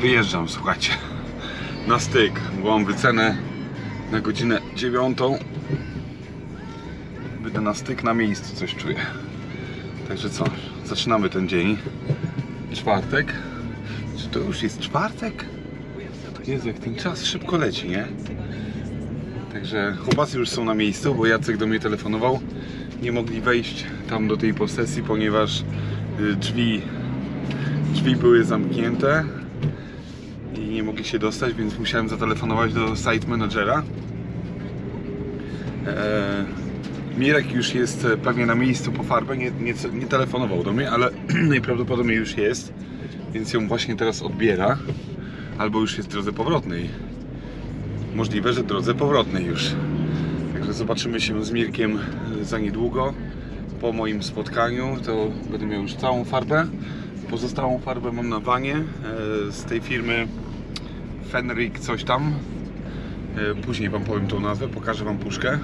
Wyjeżdżam, słuchajcie. Na styk, bo mam wycenę na godzinę dziewiątą. Będę na styk na miejscu, coś czuję. Także co, zaczynamy ten dzień. Czwartek. Czy to już jest czwartek? Jezu, jak ten czas szybko leci, nie? Także chłopacy już są na miejscu, bo Jacek do mnie telefonował. Nie mogli wejść tam do tej posesji, ponieważ y, drzwi, drzwi były zamknięte mogli się dostać, więc musiałem zatelefonować do site managera. Eee, Mirek już jest e, pewnie na miejscu po farbę, nie, nie, nie telefonował do mnie, ale najprawdopodobniej już jest, więc ją właśnie teraz odbiera, albo już jest w drodze powrotnej. Możliwe, że w drodze powrotnej już. Także zobaczymy się z Mirkiem e, za niedługo. Po moim spotkaniu to będę miał już całą farbę. Pozostałą farbę mam na wanie e, z tej firmy Fenrik coś tam. E, Później Wam powiem tą nazwę, pokażę Wam puszkę.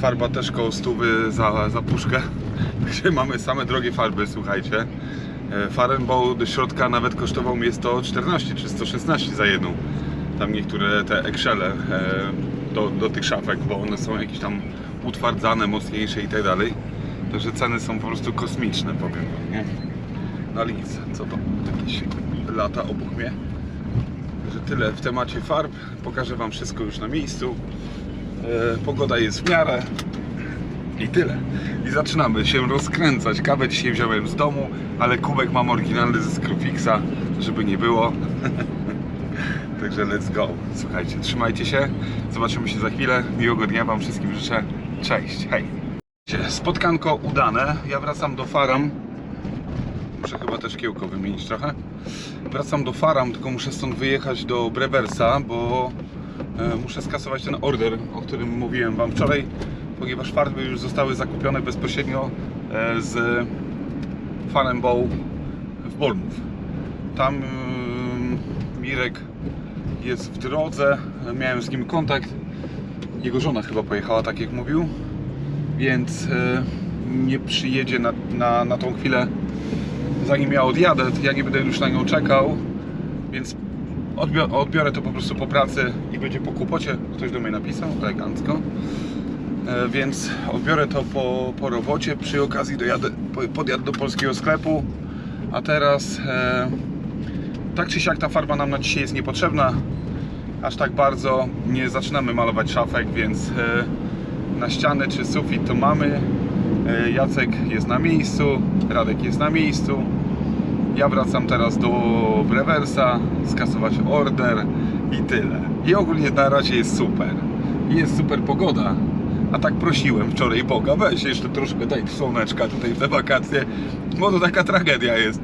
Farba też koło stówy za, za puszkę. Także mamy same drogie farby, słuchajcie. E, Farenbau do środka nawet kosztował mnie 114 czy 116 za jedną. Tam niektóre te Excele e, do, do tych szafek, bo one są jakieś tam utwardzane, mocniejsze i tak dalej. Także ceny są po prostu kosmiczne, powiem Wam, nie? No ale nic, co to? Jakieś lata obok mnie. Także tyle w temacie farb. Pokażę Wam wszystko już na miejscu. E, pogoda jest w miarę. I tyle. I zaczynamy się rozkręcać. Kawę dzisiaj wziąłem z domu, ale kubek mam oryginalny ze Screwfixa, żeby nie było. Także let's go. Słuchajcie, trzymajcie się. Zobaczymy się za chwilę. Miłego dnia Wam wszystkim życzę. Cześć, hej. Spotkanko udane. Ja wracam do Faram. Muszę chyba też kiełko wymienić trochę. Wracam do Faram, tylko muszę stąd wyjechać do Brewersa, bo e, muszę skasować ten order, o którym mówiłem Wam wczoraj, ponieważ farby już zostały zakupione bezpośrednio e, z Farenbow w Bournemouth. Tam ym, Mirek jest w drodze, miałem z nim kontakt. Jego żona chyba pojechała, tak jak mówił, więc e, nie przyjedzie na, na, na tą chwilę, zanim ja odjadę. Ja nie będę już na nią czekał, więc odbiorę, odbiorę to po prostu po pracy i będzie po kłopocie. Ktoś do mnie napisał, elegancko. E, Więc odbiorę to po, po robocie. Przy okazji dojadę, po- podjadę do polskiego sklepu. A teraz e, tak czy siak ta farba nam na dzisiaj jest niepotrzebna. Aż tak bardzo nie zaczynamy malować szafek, więc e, na ściany czy sufit to mamy. E, Jacek jest na miejscu, Radek jest na miejscu. Ja wracam teraz do Brewersa, skasować order i tyle. I ogólnie na razie jest super. Jest super pogoda. A tak prosiłem wczoraj Boga, weź jeszcze troszkę daj słoneczka tutaj w te wakacje, bo to taka tragedia jest.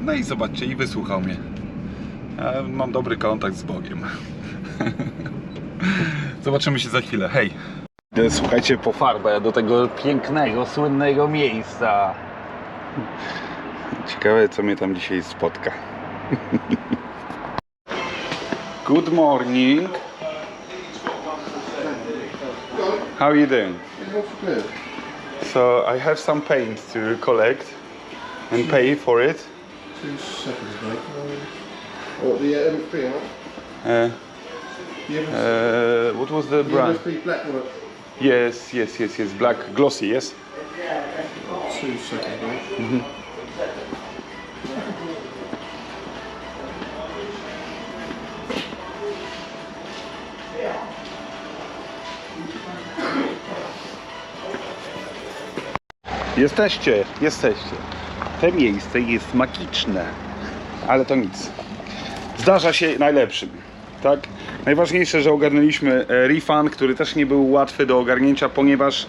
No i zobaczcie, i wysłuchał mnie. Ja mam dobry kontakt z Bogiem. Zobaczymy się za chwilę. Hej! Słuchajcie po farbę do tego pięknego, słynnego miejsca. Ciekawe, co mnie tam dzisiaj spotka. Good morning. How are you doing? Good. So I have some paint to collect and pay for it. Two seconds, mate. What, the MFP? Uh, The MFP, uh, what was the the brand? MFP black one. Yes, yes, yes, yes. Black glossy, yes. Jesteście, jesteście. To miejsce jest magiczne, ale to nic. Zdarza się najlepszym, tak? Najważniejsze, że ogarnęliśmy e, refund, który też nie był łatwy do ogarnięcia, ponieważ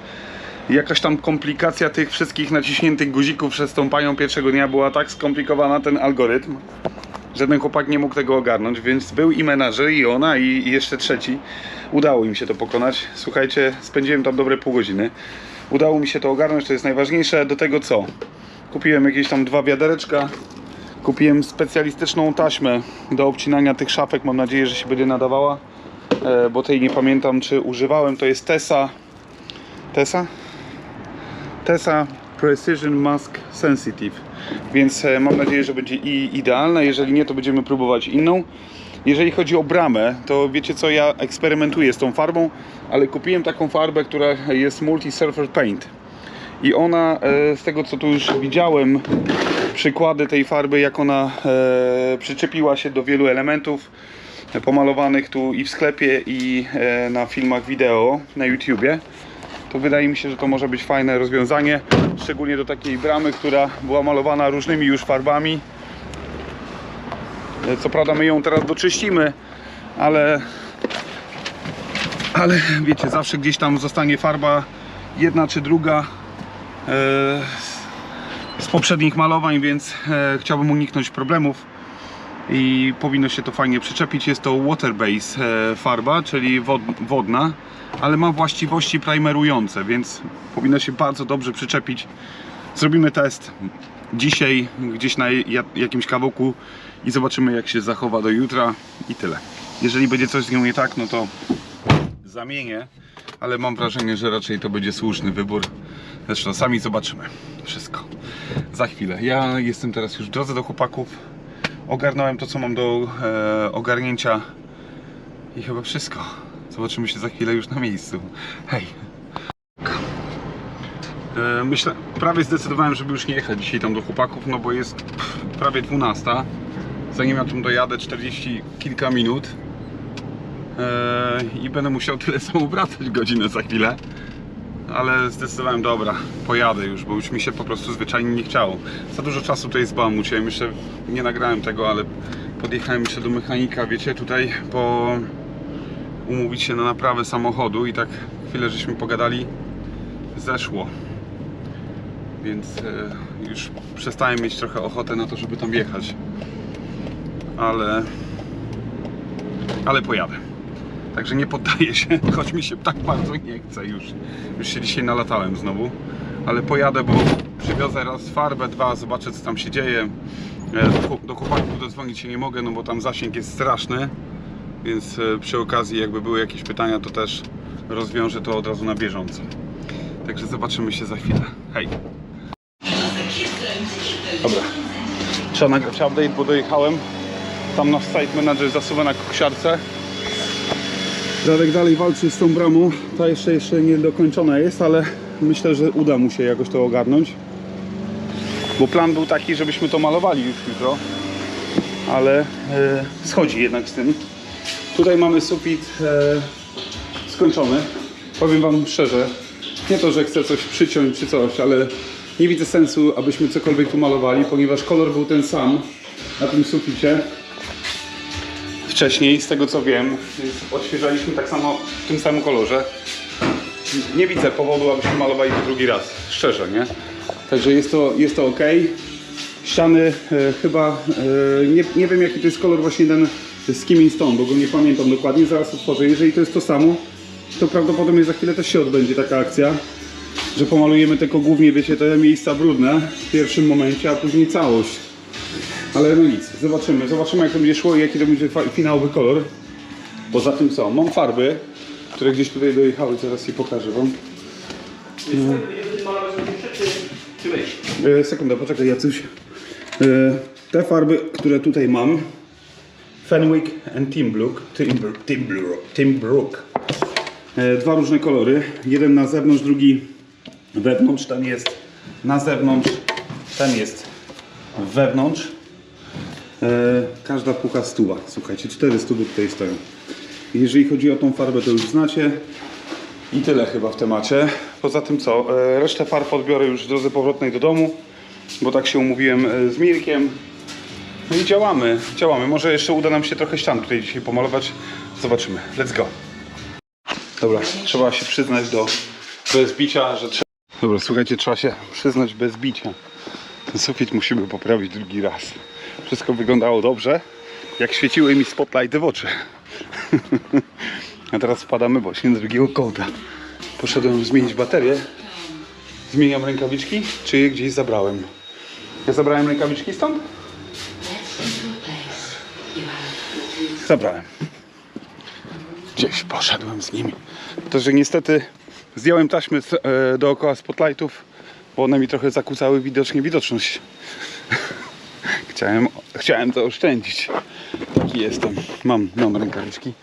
jakaś tam komplikacja tych wszystkich naciśniętych guzików przez tą panią pierwszego dnia była tak skomplikowana, ten algorytm, że ten chłopak nie mógł tego ogarnąć, więc był i menadżer, i ona, i jeszcze trzeci. Udało im się to pokonać. Słuchajcie, spędziłem tam dobre pół godziny. Udało mi się to ogarnąć, to jest najważniejsze. Do tego co? Kupiłem jakieś tam dwa wiadereczka. Kupiłem specjalistyczną taśmę do obcinania tych szafek. Mam nadzieję, że się będzie nadawała, e, bo tej nie pamiętam czy używałem. To jest Tesa. Tesa? Tesa Precision Mask Sensitive. Więc e, mam nadzieję, że będzie i idealna. Jeżeli nie, to będziemy próbować inną. Jeżeli chodzi o bramę, to wiecie co, ja eksperymentuję z tą farbą, ale kupiłem taką farbę, która jest Multi Surface Paint. I ona, e, z tego co tu już widziałem, przykłady tej farby, jak ona e, przyczepiła się do wielu elementów pomalowanych tu i w sklepie, i e, na filmach wideo na YouTubie, to wydaje mi się, że to może być fajne rozwiązanie, szczególnie do takiej bramy, która była malowana różnymi już farbami. E, Co prawda my ją teraz doczyścimy, ale ale wiecie, zawsze gdzieś tam zostanie farba jedna czy druga e, z poprzednich malowań, więc e, chciałbym uniknąć problemów i powinno się to fajnie przyczepić. Jest to water base e, farba, czyli wod, wodna, ale ma właściwości primerujące, więc powinno się bardzo dobrze przyczepić. Zrobimy test dzisiaj gdzieś na ja- jakimś kawałku i zobaczymy jak się zachowa do jutra i tyle. Jeżeli będzie coś z nią nie tak, no to zamienię, ale mam wrażenie, że raczej to będzie słuszny wybór. Zresztą sami zobaczymy wszystko za chwilę. Ja jestem teraz już w drodze do chłopaków. Ogarnąłem to, co mam do e, ogarnięcia i chyba wszystko. Zobaczymy się za chwilę już na miejscu. Hej! E, Myślę, prawie zdecydowałem, żeby już nie jechać dzisiaj tam do chłopaków, no bo jest prawie 12. Zanim ja tam dojadę 40 kilka minut. Eee, i będę musiał tyle samo wracać godzinę za chwilę. Ale zdecydowałem, dobra, pojadę już, bo już mi się po prostu zwyczajnie nie chciało. Za dużo czasu tutaj zbałamuciłem, jeszcze nie nagrałem tego, ale podjechałem jeszcze do mechanika, wiecie, tutaj po umówić się na naprawę samochodu i tak chwilę żeśmy pogadali, zeszło. Więc e, już przestałem mieć trochę ochotę na to, żeby tam jechać. Ale ale pojadę. Także nie poddaję się, choć mi się tak bardzo nie chce już. Już się dzisiaj nalatałem znowu. Ale pojadę, bo przywiozę raz farbę, dwa, zobaczę co tam się dzieje. E, Do, chłop- do chłopaków dodzwonić się nie mogę, no bo tam zasięg jest straszny. Więc e, przy okazji jakby były jakieś pytania, to też rozwiążę to od razu na bieżąco. Także zobaczymy się za chwilę. Hej! Dobra. Trzeba nagrać update, bo dojechałem. Tam nasz site manager zasuwa na koksiarce. Radek dalej walczy z tą bramą. Ta jeszcze, jeszcze nie dokończona jest, ale myślę, że uda mu się jakoś to ogarnąć. Bo plan był taki, żebyśmy to malowali już jutro. Ale e, schodzi jednak z tym. Tutaj mamy sufit e, skończony. Powiem Wam szczerze, nie to, że chcę coś przyciąć czy coś, ale nie widzę sensu, abyśmy cokolwiek tu malowali, ponieważ kolor był ten sam na tym suficie wcześniej, z tego co wiem, więc odświeżaliśmy tak samo w tym samym kolorze. Nie widzę powodu, abyśmy malowali to drugi raz, szczerze, nie? Także jest to, jest to ok. Ściany e, chyba, e, nie, nie wiem jaki to jest kolor właśnie ten Skimming Stone, bo go nie pamiętam dokładnie, zaraz otworzę. Jeżeli to jest to samo, to prawdopodobnie za chwilę też się odbędzie taka akcja, że pomalujemy tylko głównie, wiecie, te miejsca brudne w pierwszym momencie, a później całość. Ale no nic, zobaczymy. Zobaczymy jak to będzie szło i jaki to będzie finałowy kolor. Poza tym co? Mam farby, które gdzieś tutaj dojechały, zaraz je pokażę wam. E, sekunda, poczekaj Jacuś. E, te farby, które tutaj mam Fenwick and Timbrook Timbrook, Timbrook. E, Dwa różne kolory. Jeden na zewnątrz, drugi wewnątrz. Ten jest na zewnątrz, ten jest wewnątrz. E, każda pucha stuwa. Słuchajcie, cztery stówy tutaj stoją. Jeżeli chodzi o tą farbę, to już znacie. I tyle chyba w temacie. Poza tym co? E, resztę farb odbiorę już w drodze powrotnej do domu, bo tak się umówiłem e, z Mirkiem. No i działamy, działamy. Może jeszcze uda nam się trochę ścian tutaj dzisiaj pomalować. Zobaczymy. Let's go. Dobra, trzeba się przyznać do bez bicia, że trzeba... Dobra, słuchajcie, trzeba się przyznać bez bicia. Ten sufit musimy poprawić drugi raz. Wszystko wyglądało dobrze, jak świeciły mi spotlighty w oczy. A teraz spadamy właśnie z drugiego kąta. Poszedłem zmienić baterię. Zmieniam rękawiczki, czy je gdzieś zabrałem? Ja zabrałem rękawiczki stąd? Zabrałem. Gdzieś poszedłem z nimi. To, że niestety zdjąłem taśmy e, dookoła spotlightów, bo one mi trochę zakłócały widocznie widoczność. chciałem, chciałem to oszczędzić. Taki jestem. Mam, mam rękawiczki.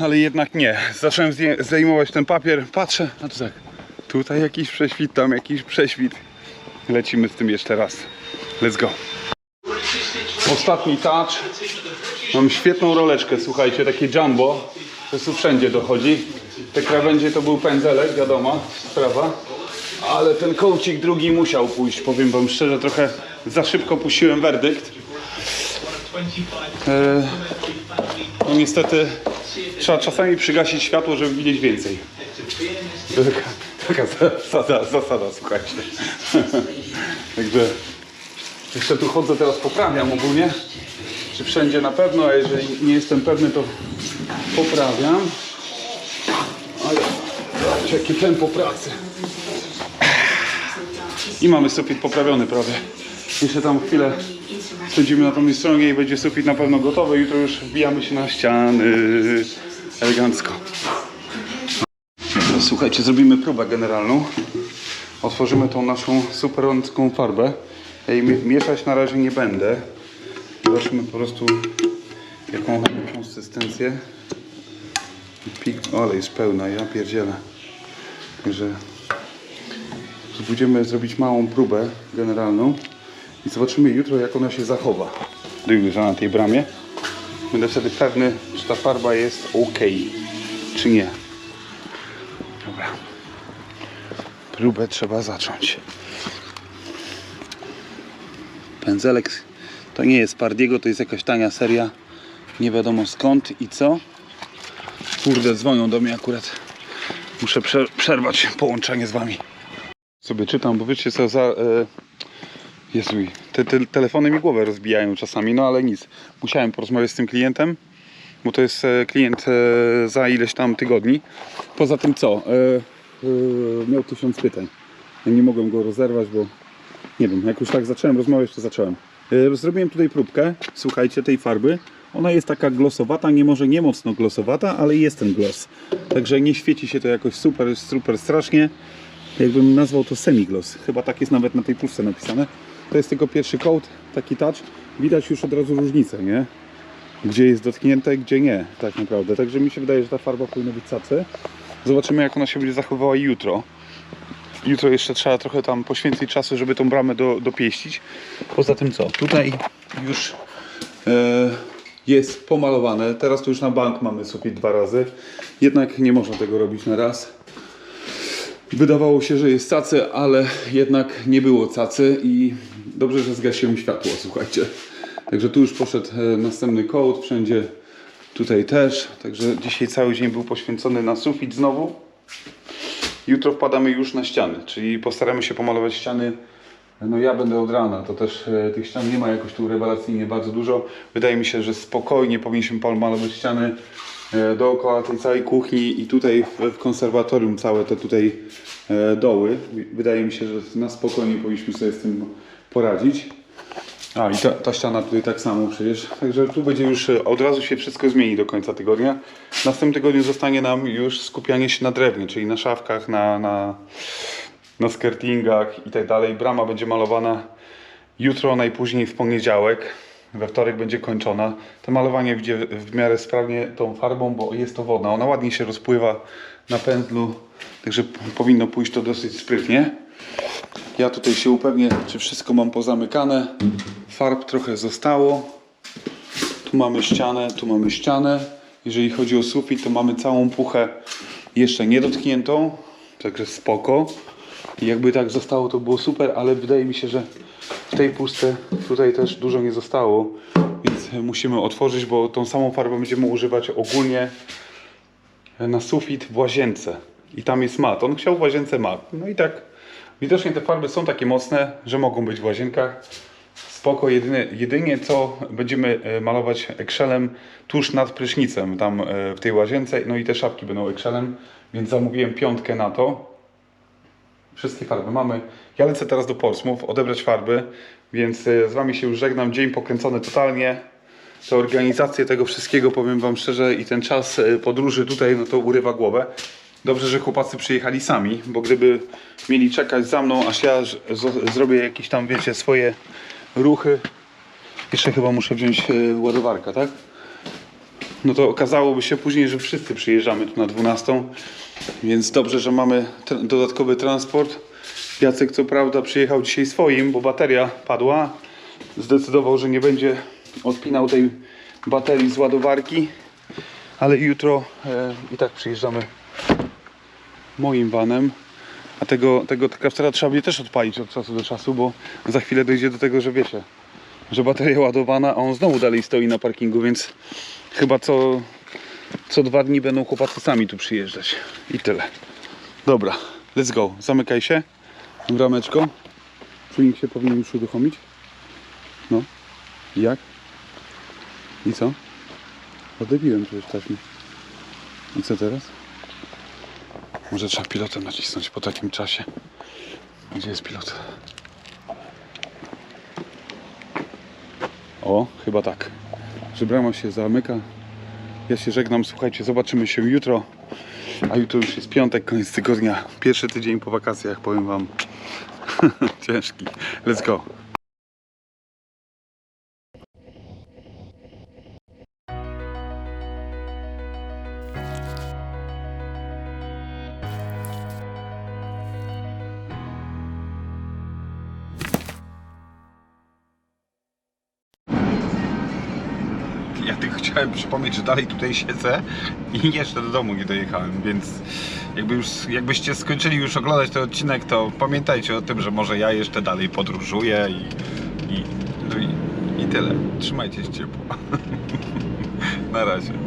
Ale jednak nie. Zacząłem zdejmować ten papier. Patrzę, a to tak. Tutaj jakiś prześwit, tam jakiś prześwit. Lecimy z tym jeszcze raz. Let's go. Ostatni touch. Mam świetną roleczkę, słuchajcie, takie jumbo. To wszędzie dochodzi. Te krawędzie to był pędzelek, wiadomo, sprawa. Ale ten kołcik drugi musiał pójść, powiem wam szczerze, trochę za szybko puściłem werdykt. E, no niestety trzeba czasami przygasić światło, żeby widzieć więcej. Taka, taka zasada, zasada, słuchajcie. Także jeszcze tu chodzę, teraz poprawiam ogólnie. Czy wszędzie na pewno, a jeżeli nie jestem pewny, to poprawiam. Ale zobaczcie, jakie tempo pracy. I mamy sufit poprawiony prawie. Jeszcze tam chwilę spędzimy na tą stronie i będzie sufit na pewno gotowy. Jutro już wbijamy się na ściany elegancko. No, Słuchajcie, zrobimy próbę generalną. Otworzymy tą naszą superowską farbę. Ja jej mi- mieszać na razie nie będę. Zobaczymy po prostu jaką konsystencję. Pik, ale jest pełna, ja pierdzielę. Także Spróbujemy zrobić małą próbę generalną i zobaczymy jutro jak ona się zachowa. Już na tej bramie. Będę wtedy pewny, czy ta farba jest ok, czy nie. Dobra. Próbę trzeba zacząć. Pędzelek to nie jest Pardiego, to jest jakaś tania seria. Nie wiadomo skąd i co. Kurde, dzwonią do mnie akurat. Muszę prze- przerwać połączenie z wami. Sobie czytam, bo wiecie co za... E, Jezu, te, te telefony mi głowę rozbijają czasami, no ale nic. Musiałem porozmawiać z tym klientem, bo to jest e, klient e, za ileś tam tygodni. Poza tym co? E, e, miał tysiąc pytań. Ja nie mogłem go rozerwać, bo nie wiem, jak już tak zacząłem rozmawiać, to zacząłem. E, Zrobiłem tutaj próbkę, słuchajcie, tej farby. Ona jest taka glosowata, nie może nie mocno glosowata, ale jest ten glos. Także nie świeci się to jakoś super, super strasznie. Jakbym nazwał to semigloss. Chyba tak jest nawet na tej puszce napisane. To jest tylko pierwszy coat, taki touch. Widać już od razu różnicę, nie? Gdzie jest dotknięte, gdzie nie, tak naprawdę. Także mi się wydaje, że ta farba powinna być cacy. Zobaczymy, jak ona się będzie zachowywała jutro. Jutro jeszcze trzeba trochę tam poświęcić czasu, żeby tą bramę do, dopieścić. Poza tym co? Tutaj już e, jest pomalowane. Teraz tu już na bank mamy sufit dwa razy. Jednak nie można tego robić na raz. Wydawało się, że jest cacy, ale jednak nie było cacy i dobrze, że zgasiłem światło, słuchajcie. Także tu już poszedł e, następny kołd, wszędzie tutaj też. Także dzisiaj cały dzień był poświęcony na sufit znowu. Jutro wpadamy już na ściany, czyli postaramy się pomalować ściany. No ja będę od rana, to też e, tych ścian nie ma jakoś tu rewelacyjnie bardzo dużo. Wydaje mi się, że spokojnie powinniśmy pomalować ściany dookoła tej całej kuchni i tutaj w, w konserwatorium całe te tutaj e, doły. Wydaje mi się, że na spokojnie powinniśmy sobie z tym poradzić. A i ta, ta ściana tutaj tak samo przecież. Także tu będzie już e, od razu się wszystko zmieni do końca tygodnia. W następnym tygodniu zostanie nam już skupianie się na drewnie, czyli na szafkach, na, na, na skirtingach i tak dalej. Brama będzie malowana jutro, najpóźniej w poniedziałek. We wtorek będzie kończona. To malowanie idzie w miarę sprawnie tą farbą, bo jest to wodna. Ona ładnie się rozpływa na pędzlu, także powinno pójść to dosyć sprytnie. Ja tutaj się upewnię, czy wszystko mam pozamykane. Farb trochę zostało. Tu mamy ścianę, tu mamy ścianę. Jeżeli chodzi o sufit, to mamy całą puchę jeszcze niedotkniętą, także spoko. I jakby tak zostało, to było super, ale wydaje mi się, że w tej puszce tutaj też dużo nie zostało, więc musimy otworzyć, bo tą samą farbę będziemy używać ogólnie na sufit w łazience. I tam jest mat. On chciał w łazience mat. No i tak widocznie te farby są takie mocne, że mogą być w łazienkach. Spoko, jedynie, jedynie co będziemy e, malować Excelem tuż nad prysznicem tam e, w tej łazience. No i te szafki będą Excelem, więc zamówiłem piątkę na to. Wszystkie farby mamy. Ja lecę teraz do Portsmouth odebrać farby, więc e, z Wami się już żegnam. Dzień pokręcony totalnie. Te organizacje tego wszystkiego, powiem Wam szczerze, i ten czas e, podróży tutaj, no to urywa głowę. Dobrze, że chłopacy przyjechali sami, bo gdyby mieli czekać za mną, aż ja zrobię jakieś tam, wiecie, swoje ruchy. Jeszcze chyba muszę wziąć e, ładowarkę, tak? No to okazałoby się później, że wszyscy przyjeżdżamy tu na 12. Więc dobrze, że mamy dodatkowy transport. Jacek co prawda przyjechał dzisiaj swoim, bo bateria padła. Zdecydował, że nie będzie odpinał tej baterii z ładowarki. Ale jutro e, i tak przyjeżdżamy moim vanem. A tego, tego Craftsera trzeba będzie też odpalić od czasu do czasu, bo za chwilę dojdzie do tego, że wiecie, że bateria ładowana, a on znowu dalej stoi na parkingu, więc chyba co, co dwa dni będą chłopacy sami tu przyjeżdżać. I tyle. Dobra, let's go. Zamykaj się. Brameczko. Czujnik się powinien już uruchomić. No. Jak? I co? Odebiłem przecież taśmy. I co teraz? Może trzeba pilotem nacisnąć po takim czasie. Gdzie jest pilot? O, chyba tak. Że brama się zamyka. Ja się żegnam, słuchajcie, zobaczymy się jutro. A jutro już jest piątek, koniec tygodnia. Pierwszy tydzień po wakacjach, powiem wam. Ciężki. Let's go. Chciałem przypomnieć, że dalej tutaj siedzę i jeszcze do domu nie dojechałem, więc jakby już, jakbyście skończyli już oglądać ten odcinek, to pamiętajcie o tym, że może ja jeszcze dalej podróżuję i, i, no i, i tyle. Trzymajcie się ciepło. Na razie.